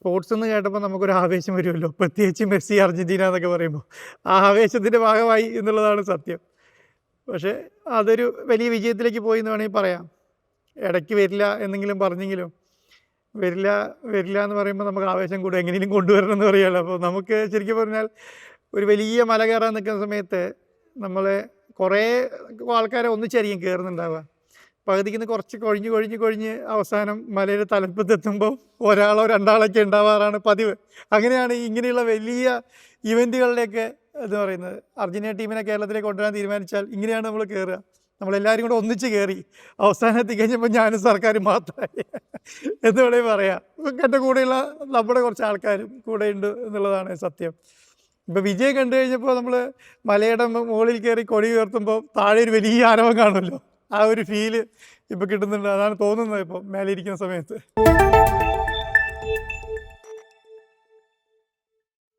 Sports എന്ന് കേട്ടപ്പോൾ നമുക്കൊരു ആവേശം വരുമല്ലോ. പ്രത്യേകിച്ച് മെസ്സി അർജന്റീന എന്നൊക്കെ പറയുമ്പോൾ ആ ആവേശത്തിന്റെ ഭാഗമായി എന്നുള്ളതാണ് സത്യം. പക്ഷേ അതൊരു വലിയ വിജയത്തിലേക്ക് പോയി എന്ന് വേണമെങ്കിൽ പറയാം. ഇടയ്ക്ക് വരില്ല എന്നെങ്കിലും പറഞ്ഞെങ്കിലും വരില്ല വരില്ല എന്ന് പറയുമ്പോൾ നമുക്ക് ആവേശം കൂടും. എങ്ങനെയും കൊണ്ടുവരണം എന്ന് പറയുമല്ലോ. അപ്പോൾ നമുക്ക് ശരിക്കും പറഞ്ഞാൽ ഒരു വലിയ മല കയറാൻ നിൽക്കുന്ന സമയത്ത് നമ്മളെ കുറേ ആൾക്കാരെ ഒന്നിച്ചായിരിക്കും കയറുന്നുണ്ടാവുക. പകുതിക്ക് നിന്ന് കുറച്ച് കൊഴിഞ്ഞ് കൊഴിഞ്ഞ് കൊഴിഞ്ഞ് അവസാനം മലയുടെ തലപ്പത്തെത്തുമ്പോൾ ഒരാളോ രണ്ടാളൊക്കെ ഉണ്ടാവാറാണ് പതിവ്. അങ്ങനെയാണ് ഇങ്ങനെയുള്ള വലിയ ഇവന്റുകളിലേക്ക് എന്ന് പറയുന്നത്. അർജന്റീന ടീമിനെ കേരളത്തിലേക്ക് കൊണ്ടുവരാൻ തീരുമാനിച്ചാൽ ഇങ്ങനെയാണ് നമ്മൾ കയറുക നമ്മളെല്ലാവരും കൂടെ ഒന്നിച്ച് കയറി അവസാനം എത്തിക്കഴിഞ്ഞപ്പോൾ ഞാനും സർക്കാർ മാത്രമായി എന്ന് വേണമെങ്കിൽ പറയാം. എന്റെ കൂടെയുള്ള നമ്മുടെ കുറച്ച് ആൾക്കാരും കൂടെയുണ്ട് എന്നുള്ളതാണ് സത്യം. ഇപ്പോൾ വിജയം കണ്ടു കഴിഞ്ഞപ്പോൾ നമ്മൾ മലയുടെ മുകളിൽ കയറി കൊടി ഉയർത്തുമ്പോൾ താഴെ ഒരു വലിയ ആരവം കാണുമല്ലോ. ആ ഒരു ഫീൽ ഇപ്പോൾ കിട്ടുന്നുണ്ട്. അതാണ് തോന്നുന്നത് ഇപ്പോൾ മേലെ ഇരിക്കുന്ന സമയത്ത്.